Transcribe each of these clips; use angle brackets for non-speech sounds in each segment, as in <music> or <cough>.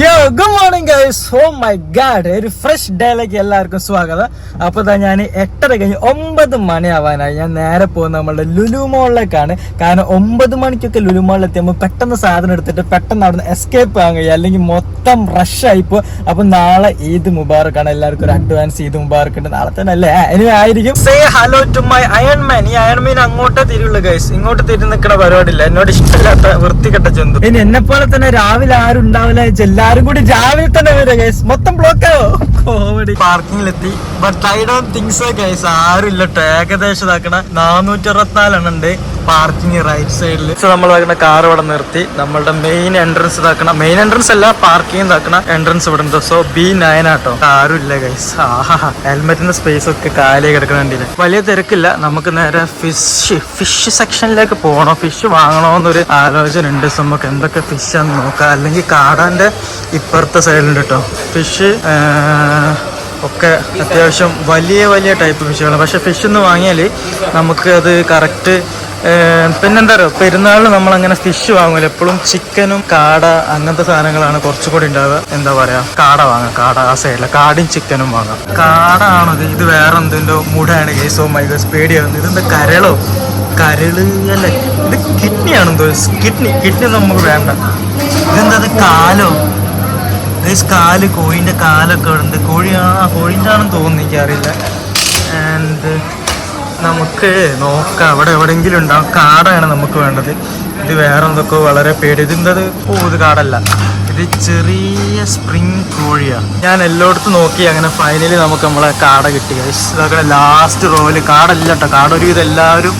Yo good morning guys oh my god ഒരു fresh ഡേയിലേക്ക് എല്ലാവർക്കും സ്വാഗതം. അപ്പൊ തന്നെ ഞാൻ എട്ടര കഴിഞ്ഞ് ഒമ്പത് മണിയാവാനായി. ഞാൻ നേരെ പോകുന്നത് നമ്മളുടെ ലുലു മോളിലേക്കാണ് കാരണം ഒമ്പത് മണിക്കൊക്കെ ലുലു മോളിൽ എത്തിയുമ്പോൾ പെട്ടെന്ന് സാധനം എടുത്തിട്ട് പെട്ടെന്ന് അവിടുന്ന് എസ്കേപ്പ് ആകാൻ കഴിയും. അല്ലെങ്കിൽ മൊത്തം റഷ് ആയിപ്പോ അപ്പൊ നാളെ ഈദ് മുബാറക്കാണ്. എല്ലാവർക്കും ഒരു അഡ്വാൻസ് ഈദ് മുബാറക്ക് ഉണ്ട് നാളെ തന്നെ അല്ലേ? ഇനി ആയിരിക്കും. Say hello to my iron man ഈ അയൺ മാൻ അങ്ങോട്ടേ തിരിയുള്ളൂ ഗൈസ് ഇങ്ങോട്ട് തിരി നിൽക്കുന്ന പരിപാടിയില്ല. എന്നോട് ഇഷ്ടമില്ലാത്ത വൃത്തികെട്ട ജന്തു. ഇനി എന്നെ പോലെ തന്നെ രാവിലെ ആരും ഉണ്ടാവില്ല എല്ലാരും കൂടി ജാവിൽ തന്നെ വരും ഗൈസ് മൊത്തം ബ്ലോക്ക് ആവോ? Comedy പാർക്കിങ്ങിലെത്തി but I don't think so guys ആരും ഇല്ല ട്ടോ. ഏകദേശം ഇതാക്കണ. നാനൂറ്റി അറുപത്തിനാലെണ്ണം ഉണ്ട്. പാർക്കിംഗ് റൈറ്റ് സൈഡിൽ നമ്മൾ വരുന്ന കാർ ഇവിടെ നിർത്തി. നമ്മളുടെ മെയിൻ എൻട്രൻസ് ഇതാക്കണ മെയിൻ എൻട്രൻസ് അല്ല പാർക്കിംഗ് ഇതാക്കണ എൻട്രൻസ് ഇവിടെ ഉണ്ട്. സോ ബി നയൻ ആട്ടോ. കാറും ഇല്ല ഗൈസ് ആഹാ ഹെൽമെറ്റിന്റെ സ്പേസ് ഒക്കെ കാലേ കിടക്കണണ്ടില്ല വലിയ തിരക്കില്ല. നമുക്ക് നേരെ ഫിഷ് ഫിഷ് സെക്ഷനിലേക്ക് പോകണോ. ഫിഷ് വാങ്ങണോ എന്നൊരു ആലോചന ഉണ്ട് സോ നമുക്ക് എന്തൊക്കെ ഫിഷ് ആണെന്ന് നോക്കാം. അല്ലെങ്കിൽ കാടാന്റെ ഇപ്പുറത്തെ സൈഡിലുണ്ട് കേട്ടോ ഫിഷ് ഒക്കെ അത്യാവശ്യം വലിയ വലിയ ടൈപ്പ് ഫിഷുകളാണ് പക്ഷെ ഫിഷ് എന്ന് വാങ്ങിയാൽ നമുക്ക് അത് കറക്റ്റ് പിന്നെന്താ പറയുക പെരുന്നാളിൽ നമ്മൾ അങ്ങനെ ഫിഷ് വാങ്ങൂല എപ്പോഴും ചിക്കനും കാട അങ്ങനത്തെ സാധനങ്ങളാണ് കുറച്ചും കൂടി ഉണ്ടാവുക. എന്താ പറയാ? കാട വാങ്ങാം. കാട ആ സൈഡിലെ കാടും ചിക്കനും വാങ്ങാം. കാട ആണത് ഇത് വേറെ എന്തിന്റെ മുടാണ്. കേസോ മൈഗസ് പേടിയാവുന്നത് ഇതെന്താ കരളോ? കരൾ അല്ല ഇത് കിഡ്നിയാണെന്തോ കിഡ്നി കിഡ്നി നമുക്ക് വേണ്ട. ഇതെന്താ കാലോ? കാൽ കോഴിന്റെ കാലൊക്കെ ഉണ്ട് കോഴിയാണ് ആ കോഴിന്റെ ആണെന്ന് തോന്നുന്നു എനിക്കറിയില്ല. ആൻഡ് നമുക്ക് നോക്കാം. അവിടെ എവിടെയെങ്കിലും ഉണ്ടാവും കാടാണ് നമുക്ക് വേണ്ടത്. ഇത് വേറെ എന്തൊക്കെ വളരെ പേടി. ഇതിന്റെത് ഓ കാടല്ല. ഇത് ചെറിയ സ്പ്രിങ് കോഴിയാണ് ഞാൻ എല്ലായിടത്തും നോക്കി അങ്ങനെ ഫൈനലി നമുക്ക് നമ്മളെ കാട കിട്ടി. ഇതൊക്കെ ലാസ്റ്റ് റോയിൽ കാടല്ല കേട്ടോ കാടൊരു ഒരുവിധം എല്ലാവരും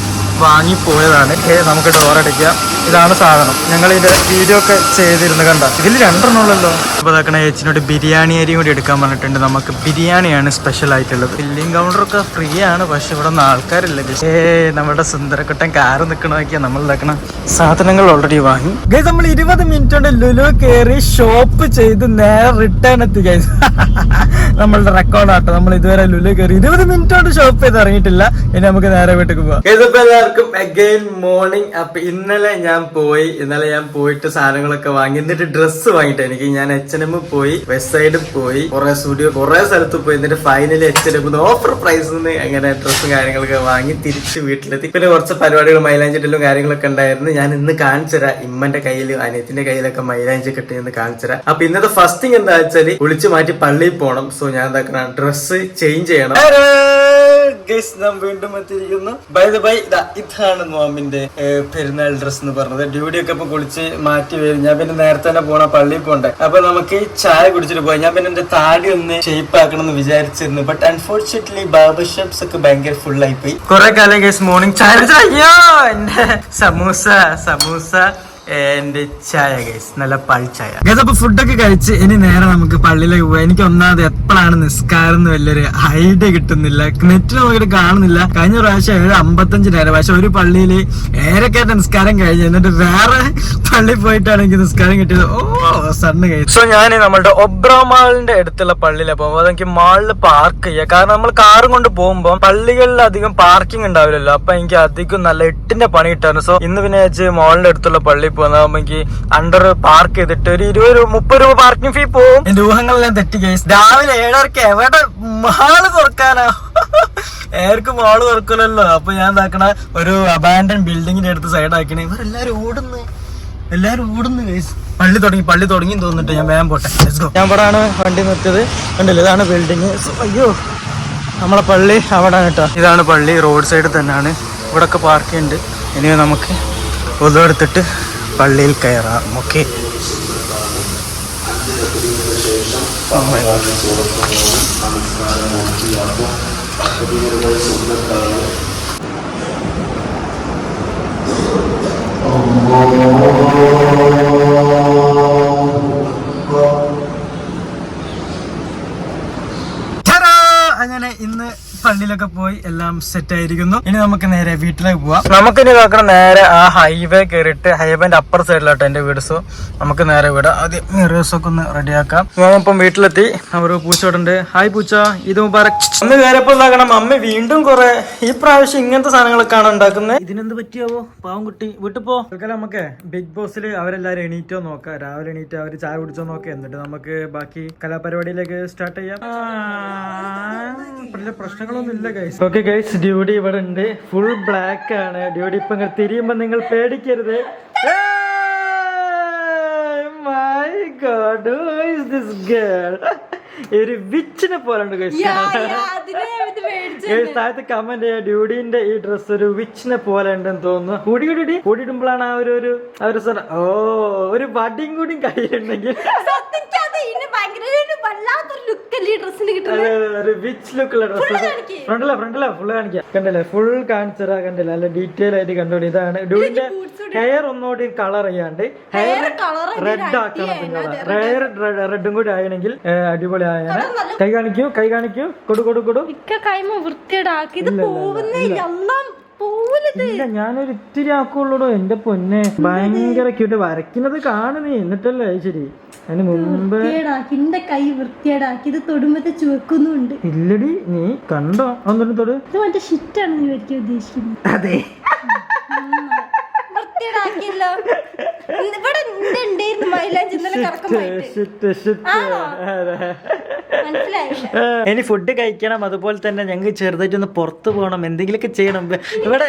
വാങ്ങിപ്പോയതാണ്. ഏ നമുക്ക് ഡോർ അടയ്ക്കാം ഇതാണ് സാധനം. ഞങ്ങൾ ഇതിന്റെ വീഡിയോ ഒക്കെ ചെയ്തിരുന്നു കണ്ട. ഇതിൽ രണ്ടെണ്ണം ഉള്ളല്ലോ അതാക്കണ ഏച്ചിനോട് ബിരിയാണി അരിയും കൂടി എടുക്കാൻ പറഞ്ഞിട്ടുണ്ട്. നമുക്ക് ബിരിയാണിയാണ് സ്പെഷ്യൽ ആയിട്ടുള്ളത്. ബില്ലിംഗ് കൗണ്ടർ ഒക്കെ ഫ്രീ ആണ് പക്ഷെ ഇവിടെ ഒന്നും ആൾക്കാരില്ല. ഏ നമ്മുടെ സുന്ദരക്കുട്ടൻ കാറ് നിൽക്കണ നോക്കിയാൽ നമ്മൾ ഇതാക്കണ സാധനങ്ങൾ ഓൾറെഡി വാങ്ങി. ഗൈസ് നമ്മൾ ഇരുപത് മിനിറ്റ് കൊണ്ട് ലുലു കയറി ഷോപ്പ് ചെയ്ത് നേരെ റിട്ടേൺ എത്തി ഗൈസ് <laughs> നമ്മളുടെ റെക്കോർഡാട്ടോ നമ്മൾ ഇതുവരെ ലുലു കയറി ഇരുപത് മിനിറ്റ് കൊണ്ട് ഷോപ്പ് ചെയ്ത് ഇറങ്ങിയിട്ടില്ല. ഇനി നമുക്ക് നേരെ വീട്ടിൽ പോവാം. എല്ലാവർക്കും അഗൈൻ മോർണിംഗ് അപ്പൊ ഇന്നലെ ഞാൻ പോയി ഇന്നലെ ഞാൻ പോയിട്ട് സാധനങ്ങളൊക്കെ വാങ്ങി. എന്നിട്ട് ഡ്രസ്സ് വാങ്ങിട്ട് എനിക്ക്. ഞാൻ എച്ച് എൻ എം പോയി വെസ്റ്റ് സൈഡിൽ പോയി കുറെ സ്റ്റുഡിയോ കുറെ സ്ഥലത്ത് പോയി. എന്നിട്ട് finally H N M offer പ്രൈസിൽ അങ്ങനെ ഡ്രസ്സും കാര്യങ്ങളൊക്കെ വാങ്ങി തിരിച്ച് വീട്ടിലെത്തി. പിന്നെ കുറച്ച് പരിപാടികൾ മൈലാഞ്ചിട്ടിലും കാര്യങ്ങളൊക്കെ ഉണ്ടായിരുന്നു. ഞാൻ ഇന്ന് കാണിച്ചുതരാം ഇമ്മന്റെ കയ്യിലും അനിയത്തിന്റെ കയ്യിലൊക്കെ മൈലാഞ്ചി കിട്ടി എന്ന് കാണിച്ചുതരാം അപ്പൊ ഇന്നത്തെ ഫസ്റ്റ് തിങ് എന്താ വെച്ചാൽ കുളിച്ച് മാറ്റി പള്ളിയിൽ പോകണം സോ ഞാൻ എന്താക്കണം? ഡ്രസ്സ് ചേഞ്ച് ചെയ്യണം. ഗൈസ് നാം വീണ്ടും എത്തിയിരിക്കുന്നു. ബൈ ദ ബൈ ഇതാണ് നോമിന്റെ പെരുന്നാൾ ഡ്രസ് എന്ന് പറഞ്ഞത്. ഡ്യൂട്ടി ഒക്കെ ഇപ്പൊ കുളിച്ച് മാറ്റി വരും. ഞാൻ പിന്നെ നേരത്തെ തന്നെ പോണ പള്ളിയിൽ പോണ്ടേ. അപ്പൊ നമുക്ക് ചായ കുടിച്ചിട്ട് പോയി. ഞാൻ പിന്നെ എന്റെ താടി ഒന്ന് ഷേപ്പ് ആക്കണം എന്ന് വിചാരിച്ചിരുന്നു. ബട്ട് അൺഫോർച്ചുനേറ്റ്ലി ബാർബർ ഷോപ്സ് ഒക്കെ ഭയങ്കര ഫുൾ ആയി പോയി. കുറെ കാലം ഗൈസ് മോർണിംഗ് ചായ എന്റെ സമൂസ സമൂസ. എന്റെ ചായ ഗൈസ് നല്ല പൾച്ചായ ഗൈസ് അപ്പൊ ഫുഡൊക്കെ കഴിച്ച് ഇനി നേരെ നമുക്ക് പള്ളിയിലേക്ക് പോവാം. എനിക്ക് ഒന്നാമത് എപ്പോഴാണ് നിസ്കാരം എന്ന് വലിയൊരു ഐഡിയ കിട്ടുന്നില്ല. നെറ്റിൽ നോക്കിയിട്ട് കാണുന്നില്ല. കഴിഞ്ഞ പ്രാവശ്യം ഏഴ് അമ്പത്തഞ്ച് നേരം. പക്ഷെ ഒരു പള്ളിയിൽ ഏരക്കായിട്ട് നിസ്കാരം കഴിഞ്ഞ് എന്നിട്ട് വേറെ പള്ളി പോയിട്ടാണ് എനിക്ക് നിസ്കാരം കിട്ടിയത്. ഓ സണ്ണ് കഴിച്ചു. സോ ഞാൻ നമ്മളുടെ ഒബ്രമാളിന്റെ അടുത്തുള്ള പള്ളിയിലാണ് പോകുമ്പോൾ അതെനിക്ക് മാളിൽ പാർക്ക് ചെയ്യാം. കാരണം നമ്മൾ കാറും കൊണ്ട് പോകുമ്പോൾ പള്ളികളിൽ അധികം പാർക്കിംഗ് ഉണ്ടാവില്ലല്ലോ. അപ്പൊ എനിക്ക് അധികം നല്ല എട്ടിന്റെ പണി കിട്ടായിരുന്നു സോ ഇന്ന് പിന്നെ മോളിന്റെ അടുത്തുള്ള പോകുന്നതാകുമ്പോ എനിക്ക് അണ്ടർ പാർക്ക് ചെയ്തിട്ട് ഒരു ഇരുപത് രൂപ മുപ്പത് രൂപ പാർക്കിംഗ് ഫീ പോവും. എന്റെ ഊഹങ്ങളെല്ലാം തെറ്റി കേസ് രാവിലെ ഏഴരക്ക് എവിടെ മാൾ തുറക്കാനാ? ഏർക്ക് മാൾ തുറക്കില്ലല്ലോ അപ്പൊ ഞാൻ എന്താക്കണ ഒരു അബാൻഡൻ ബിൽഡിങ്ങിന്റെ അടുത്ത് സൈഡാക്കണേ ഇവരെല്ലാരും ഓടുന്നു. എല്ലാരും ഓടുന്നു കേസ് പള്ളി തുടങ്ങി പള്ളി തുടങ്ങി തോന്നിട്ട് ഞാൻ വേഗം പോട്ടെ. ഞാൻ ഇവിടെ ഞാൻ ഇവിടാണ് വണ്ടി നിർത്തിയത്. കണ്ടില്ല ഇതാണ് ബിൽഡിങ് അയ്യോ. നമ്മളെ പള്ളി അവിടെ കേട്ടോ ഇതാണ് പള്ളി. റോഡ് സൈഡ് തന്നെയാണ്. ഇവിടൊക്കെ പാർക്ക് ഉണ്ട് ഇനി നമുക്ക് ഒതു എടുത്തിട്ട് പള്ളിയിൽ കയറാം ഓക്കെ ടാ! അങ്ങനെ ഇന്ന് പള്ളിയിലൊക്കെ പോയി എല്ലാം സെറ്റ് ആയിരിക്കുന്നു. ഇനി നമുക്ക് നേരെ വീട്ടിലേക്ക് പോവാം. നമുക്ക് ഇനി നോക്കണം നേരെ ആ ഹൈവേ കയറിയിട്ട് ഹൈവേന്റെ അപ്പർ സൈഡിലോട്ട് എന്റെ വീട്. സോ നമുക്ക് നേരെ വിടാം ആദ്യം മിറേഴ്സ് ഒക്കെ ഒന്ന് റെഡിയാക്കാം ഇപ്പം വീട്ടിലെത്തി. ഒരു പൂച്ചോടുണ്ട് ഹായ് പൂച്ച ഇത് മുബാറക്. അന്ന് കയറിയപ്പോൾ ഇതാക്കണം അമ്മ വീണ്ടും കുറെ ഈ പ്രാവശ്യം ഇങ്ങനത്തെ സാധനങ്ങളൊക്കെയാണ് ഉണ്ടാക്കുന്നത്. ഇതിനെന്ത് പറ്റിയാവോ? പാവം കുട്ടി. വീട്ടിൽ പോ. നമുക്ക് ബിഗ് ബോസിൽ അവരെല്ലാരും എണീറ്റോ നോക്കാം. രാവിലെ എണീറ്റോ അവർ ചായ കുടിച്ചോ നോക്കാം. എന്നിട്ട് നമുക്ക് ബാക്കി കലാപരിപാടിയിലേക്ക് സ്റ്റാർട്ട് ചെയ്യാം. പ്രശ്നങ്ങളൊന്നും ഇല്ല ഗൈസ് ഓക്കെ ഗൈസ് ഡ്യൂഡി ഇവിടെ ഉണ്ട്. ഫുൾ ബ്ലാക്ക് ആണ്. ഡ്യൂഡി ഇപ്പൊ ഇങ്ങനെ തിരിയുമ്പോ നിങ്ങൾ പേടിക്കരുത്. My god is this girl ഒരു വിച്ചിനെ ഗൈസ് താഴത്ത് കമന്റ് ചെയ്യാ. ഡ്യൂഡിന്റെ ഈ ഡ്രസ് ഒരു വിച്ചിനെ പോലെ ഉണ്ടെന്ന് തോന്നുന്നു. കൂടി കൂടി കൂടി. കൂടിയിടുമ്പോഴാണ് ആ ഒരു ഒരു ആ ഒരു സ്ഥലം ഓ ഒരു വടിയും കൂടിയും കയ്യിലുണ്ടെങ്കിൽ. ഒരു വിച്ച് ലുക്കുള്ള ഡ്രസ് കാണിക്ക്. ഫ്രണ്ടില്ല ഫ്രണ്ടില്ല ഫുള്ള് കാണിക്കാം. കണ്ടില്ലേ? ഫുൾ കാണിച്ചതാ കണ്ടില്ല? നല്ല ഡീറ്റെയിൽ ആയിട്ട് ഇതാണ് ഡ്യൂഡിന്റെ ഹെയർ ഒന്നുകൂടി കളർ ചെയ്യാണ്ട്. ഹെയർ റെഡ് ആക്കണം പിന്നെ ഹെയർ റെഡും കൂടി ആയെങ്കിൽ അടിപൊളി ആയാണ് കൈ കാണിക്കൂ കൈ കാണിക്കൂ. കൊടു കൊടു കൊടു. മിക്ക കൈമ വൃത്തിയേടാക്കി ഇത് ഇല്ല ഞാനൊരു ഇത്തിരി ആക്കുള്ളൂ എന്റെ പൊന്നെ. ഭയങ്കര ക്യൂട്ട് വരയ്ക്കുന്നത് കാണുന്നേ എന്നിട്ടല്ലേ അത് ശരി. അതിന് മുമ്പ് എന്റെ കൈ വൃത്തിയേടാക്കി ഇത് തൊടുമ്പത്തെ ചുവക്കുന്നുണ്ട് ഇല്ലടി നീ കണ്ടോ? അന്നിട്ട് തൊട്. ഇത് മറ്റേ ഷിറ്റാണ് നീ വരയ്ക്കാൻ ഉദ്ദേശിക്കുന്നത്. അതെ. വൃത്തിയേടാക്കിയല്ലോ ഇവിടെ ഉണ്ടായിരുന്നു മൈലാഞ്ചി ഇന്നലെ കറക്കമായിട്ട്. ഇനി ഫുഡ് കഴിക്കണം അതുപോലെ തന്നെ ഞങ്ങൾക്ക് ചെറുതായിട്ടൊന്ന് പുറത്തു പോകണം എന്തെങ്കിലുമൊക്കെ ചെയ്യണം. ഇവിടെ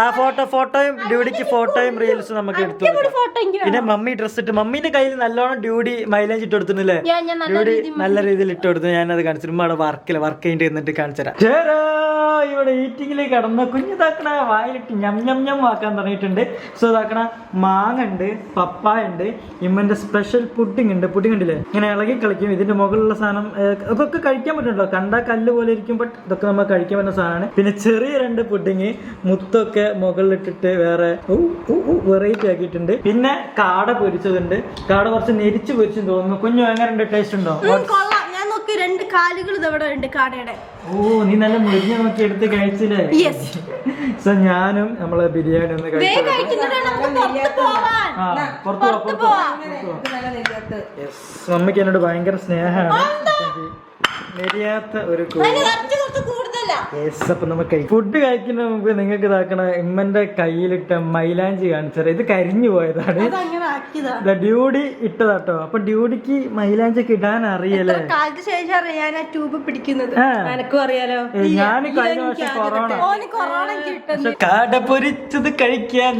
ആ ഫോട്ടോ ഫോട്ടോയും ഡ്യൂഡിക്ക് ഫോട്ടോയും റീൽസും നമുക്ക് എടുത്തു പിന്നെ മമ്മി ഡ്രസ് ഇട്ട് മമ്മീന്റെ കയ്യിൽ നല്ലോണം ഡ്യൂഡി മൈലേജ് ഇട്ട് കൊടുത്തില്ലേ ഡ്യൂഡി നല്ല രീതിയിൽ ഇട്ട് കൊടുത്തു ഞാനത് കാണിച്ചു. ഉമ്മയുടെ വർക്കിൽ വർക്ക് ചെയ്യേണ്ടി എന്നിട്ട് കാണിച്ചുതരാം ഇവിടെ ഈറ്റിങ്ങിലേക്ക് കടന്ന കുഞ്ഞിതാക്കണ വായിലിട്ട് ഞം ഞം ഞം വാക്കാൻ തുടങ്ങിയിട്ടുണ്ട്. സോ ഇതാക്കണ മാങ്ങ ഉണ്ട് പപ്പായ ഉണ്ട് ഇമ്മന്റെ സ്പെഷ്യൽ പുഡിംഗ് ഉണ്ട്. പുഡിംഗ് ഉണ്ടല്ലേ ഇങ്ങനെ ഇളകി കളിക്കും. ഇതിന്റെ മുകളിലുള്ള സാധനം അതൊക്കെ കഴിക്കാൻ പറ്റുന്നുണ്ടോ? കണ്ടാ കല്ല് പോലെ ഇരിക്കും ബട്ട് ഇതൊക്കെ നമ്മൾ കഴിക്കാൻ പറ്റുന്ന സാധനമാണ്. പിന്നെ ചെറിയ രണ്ട് പുഡിങ് മുത്തൊക്കെ മുകളിലിട്ടിട്ട് വേറെ വെറൈറ്റി ആക്കിയിട്ടുണ്ട്. പിന്നെ കാട പൊരിച്ചതുണ്ട്. കാട കുറച്ച് നെരിച്ച് പൊരിച്ചു തോന്നുന്നു. കുഞ്ഞു എങ്ങനെ ടേസ്റ്റ് ഉണ്ടോ? രണ്ട് കാലുകൾ ഇതവിടെ ഉണ്ട് കാടയുടെ. ഓ നീ നല്ല മുരിഞ്ഞ നോക്കി എടുത്ത് കഴിച്ചില്ലേ? സോ ഞാനും നമ്മളെ ബിരിയാണി ഒന്ന് കഴിച്ചു അമ്മയ്ക്ക് എന്നോട് ഭയങ്കര സ്നേഹമാണ്. നെരിയാത്ത ഒരു കൂ അപ്പൊ നമുക്ക് ഫുഡ് കഴിക്കുന്ന മുമ്പ് നിങ്ങൾക്ക് ഇതാക്കണ ഇമ്മന്റെ കയ്യിലിട്ട മൈലാഞ്ചി കാണിച്ചത്. ഇത് കരിഞ്ഞു പോയതാണ്. ഡ്യൂഡി ഇട്ടതാട്ടോ. അപ്പൊ ഡ്യൂഡിക്ക് മൈലാഞ്ചി ഒക്കെ ഇടാൻ അറിയല്ലേ? കാലത്ത് ശേഷം അറിയാൻ ആ ട്യൂബ് പിടിക്കുന്നത്. എനക്കും അറിയാലോ? ഞാൻ കഴിഞ്ഞ വർഷം കൊറോണ. കാട പൊരിച്ചത് കഴിക്കാൻ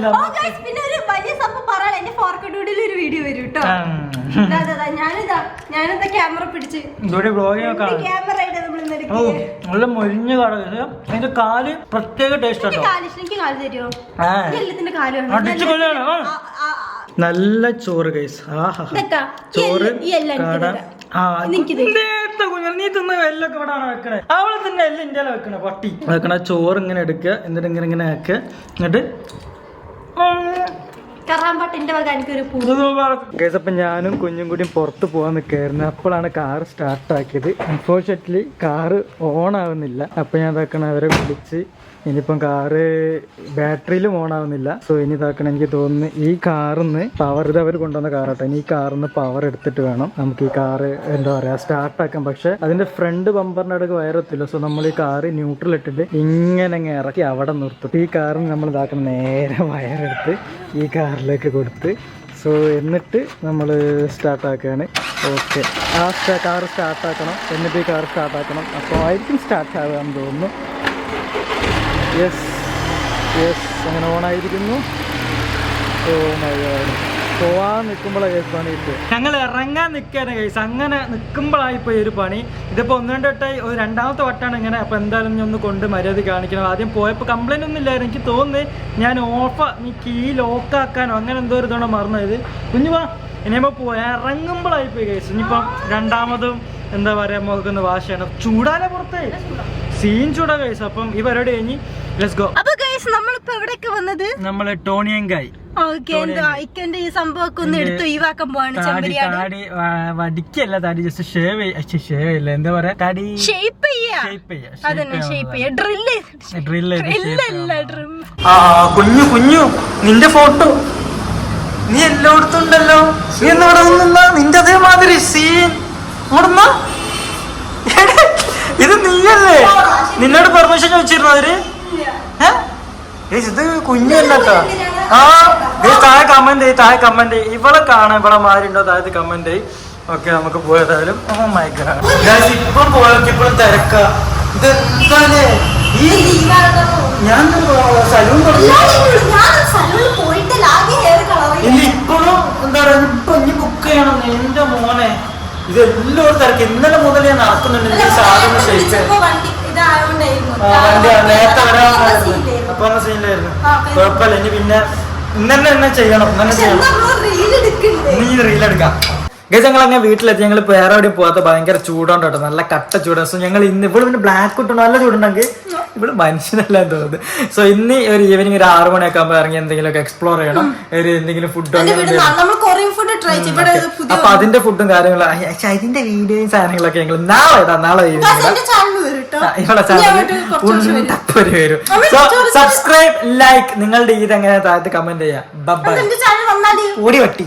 പിന്നെ ഒരു വലിയ സംഭവം പറയാൻ എന്റെ ഫോർക്കട്ടൂടിൽ ഒരു വീഡിയോ വരും കേട്ടോ ഞാനിതാ ഞാനിതാ ക്യാമറ പിടിച്ച്. ക്യാമറ ആയിട്ട് നമ്മൾ നല്ല മൊരിഞ്ഞ കാട അതിന്റെ കാൽ പ്രത്യേക ടേസ്റ്റ്. നല്ല ചോറ് കൈസ് ആഹാ ചോറ് കാട. നീ തിന്ന എല്ലൊക്കെ ഇവിടെ വെക്കണേ? അവളെ തന്നെ എല്ലാം ഇന്ത്യയിലെ വെക്കണേ പട്ടി. വെക്കണ ചോറ് ഇങ്ങനെ എടുക്കുക എന്നിട്ട് ഇങ്ങനെ ഇങ്ങനെ ആക്കുക. എന്നിട്ട് കറാമ്പാട്ടിന്റെ വക എനിക്കൊരു പൂ ഗൈസ് അപ്പം ഞാനും കുഞ്ഞും കൂടിയും പുറത്ത് പോകാൻ നിൽക്കായിരുന്നു അപ്പോഴാണ് കാർ സ്റ്റാർട്ടാക്കിയത് അൺഫോർച്ചുനേറ്റ്ലി കാറ് ഓൺ ആവുന്നില്ല. അപ്പൊ ഞാൻ ഇതാക്കണം അവരെ വിളിച്ച് ഇനിയിപ്പം കാറ് ബാറ്ററിയിലും ഓൺ ആവുന്നില്ല സോ ഇനി ഇതാക്കണം എനിക്ക് തോന്നുന്നു ഈ കാറിന്ന് പവർ ഇത് അവർ കൊണ്ടുവന്ന കാറാട്ടോ. ഇനി ഈ കാറിന്ന് പവർ എടുത്തിട്ട് വേണം. നമുക്ക് ഈ കാറ് എന്താ പറയുക സ്റ്റാർട്ട് ആക്കാം. പക്ഷെ അതിന്റെ ഫ്രണ്ട് ബമ്പറിന്റെ അടുക്ക് വയറത്തില്ല സോ നമ്മൾ ഈ കാറ് ന്യൂട്രൽ ഇട്ടിട്ട് ഇങ്ങനെ അങ്ങ് ഇറക്കി അവിടെ നിർത്തും. ഈ കാറിന് നമ്മൾ ഇതാക്കണം നേരെ വയറെടുത്ത് ഈ കാറിലേക്ക് കൊടുത്ത്. സോ എന്നിട്ട് നമ്മൾ സ്റ്റാർട്ട് ആക്കുകയാണ്. ഓക്കെ ആ കാർ സ്റ്റാർട്ട് ആക്കണം. എന്നിട്ട് ഈ കാർ സ്റ്റാർട്ടാക്കണം അപ്പോൾ ആയിരിക്കും സ്റ്റാർട്ട് ആകാമെന്ന് തോന്നുന്നു. യെസ് യെസ് അങ്ങനെ ഓണായിരിക്കുന്നു ഓ മൈ ഗോഡ് പോവാൻ നിൽക്കുമ്പോഴാണ് കേസ് പണി കിട്ടുക. ഞങ്ങൾ ഇറങ്ങാൻ നിൽക്കാനാണ് കേസ് അങ്ങനെ നിൽക്കുമ്പോഴായി പോയി ഒരു പണി. ഇതിപ്പോൾ ഒന്ന് രണ്ട് വട്ടമായി ഒരു രണ്ടാമത്തെ വട്ടമാണ് ഇങ്ങനെ. അപ്പോൾ എന്തായാലും ഞാൻ ഒന്ന് കൊണ്ട് മര്യാദ കാണിക്കണം. ആദ്യം പോയപ്പോൾ കംപ്ലൈന്റ് ഒന്നും ഇല്ലായിരുന്നു. എനിക്ക് തോന്നുന്നു ഞാൻ ഓഫ് നീ കീ ലോക്കാക്കാനോ അങ്ങനെ എന്തോ ഒരു തവണ മറന്നത്. കുഞ്ഞുവാ ഇനിയിപ്പോൾ പോയാൽ ഇറങ്ങുമ്പോഴായി പോയി കേസ് ഇനിയിപ്പം രണ്ടാമതും എന്താ പറയുക മുഖക്കൊന്ന് വാശയാണ്. ചൂടാലെ പുറത്തേ. സീൻ ചൂടാ. കേസ് അപ്പം ഈ പരിപാടി കഴിഞ്ഞ് അപ്പൊ ഗൈസ് നമ്മളിപ്പോ എവിടേക്ക് വന്നത്? നമ്മൾ ടോണിയങ്കായ്. ഓക്കെ എന്തോ ഇക്കന്റെ ഈ സംഭവമൊക്കെ ഒന്ന് എടുത്ത് ഒഴിവാക്കാൻ പോവാണ് താടി വടിക്കല്ല താടി ജസ്റ്റ് ഷേവ് ഷേവ് ഇല്ല എന്താ പറയാ? താടി. ഷേപ്പ് അതന്നെ ഷേപ്പ് ഡ്രില്ല് ഡ്രില്ല് ഡ്രില്ലല്ല ഡ്രിം ആ കുഞ്ഞു കുഞ്ഞു നിന്റെ ഫോട്ടോ നീ എല്ലായിടത്തും ഉണ്ടല്ലോ നീ എന്നിവിടെ നിന്നാ നിന്റെ അതേമാതിരി സീൻ ഇവിടുന്ന ഇത് നീയല്ലേ? നിന്നോട് പെർമിഷൻ ചോദിച്ചിരുന്നു അവർ? ഇത് കുഞ്ഞല്ല കേട്ടോ ആ ഈ താഴെ കമന്റ് താഴെ കമന്റ് ഇവളെ കാണാൻ ഇവിടെ ഉണ്ടോ താഴെ കമന്റ് ഓക്കെ നമുക്ക് പോയതായാലും. ഓ മൈ ഗാഡ് ഇപ്പൊ പോയപ്പോഴും തിരക്ക. ഇത് എന്താണ്? ഈ ഞാൻ സലൂൺ ഇല്ല ഇപ്പോഴും എന്താ പറയാ ഇപ്പൊ ഇനി ബുക്ക് ചെയ്യണം. എന്റെ മോനെ. ഇത് എല്ലാവരും തിരക്ക്. ഇന്നലെ മുതൽ ഞാൻ നടക്കുന്നുണ്ട്. സാധനം വണ്ടി ഇതായോണ്ടായിരുന്നു. നേരത്തെ അപ്പൊ സീനിലായിരുന്നു. കുഴപ്പമില്ല ഇനി പിന്നെ ഇന്നെ ചെയ്യണം ഇന്നെ ചെയ്യണം റീൽ എടുക്കണ്ടേ? ഇനി റീൽ എടുക്കാം. ഗൈസ് ഞങ്ങൾ അങ്ങനെ വീട്ടിലെത്തി. ഞങ്ങൾ വേറെ എവിടെയും പോകാത്ത ഭയങ്കര ചൂടുണ്ട് കേട്ടോ. നല്ല കട്ട ചൂടാണ് സോ ഞങ്ങൾ ഇന്ന് ഇവിടെ പിന്നെ ബ്ലാക്ക് ഇട്ടു. നല്ല ചൂടുണ്ടെങ്കിൽ ഇവിടെ മനുഷ്യനല്ല തോന്നുന്നത് സോ ഇന്ന് ഒരു ഈവനിങ് ഒരു ആറു മണിയൊക്കെ ആകുമ്പോൾ ഇറങ്ങി എന്തെങ്കിലുമൊക്കെ എക്സ്പ്ലോർ ചെയ്യണം. ഒരു എന്തെങ്കിലും ഫുഡ് അപ്പൊ അതിന്റെ ഫുഡും കാര്യങ്ങളും അതിന്റെ വീഡിയോയും സാധനങ്ങളൊക്കെ ഞങ്ങൾ നാളെ ഇടാം നാളെ ഇവിടെ വരും. ചാനൽ വരും. സോ സബ്സ്ക്രൈബ് ലൈക്ക് നിങ്ങളുടെ ഇത് എങ്ങനെ താഴത്ത് കമന്റ് ചെയ്യാം. ഓടി വട്ടി.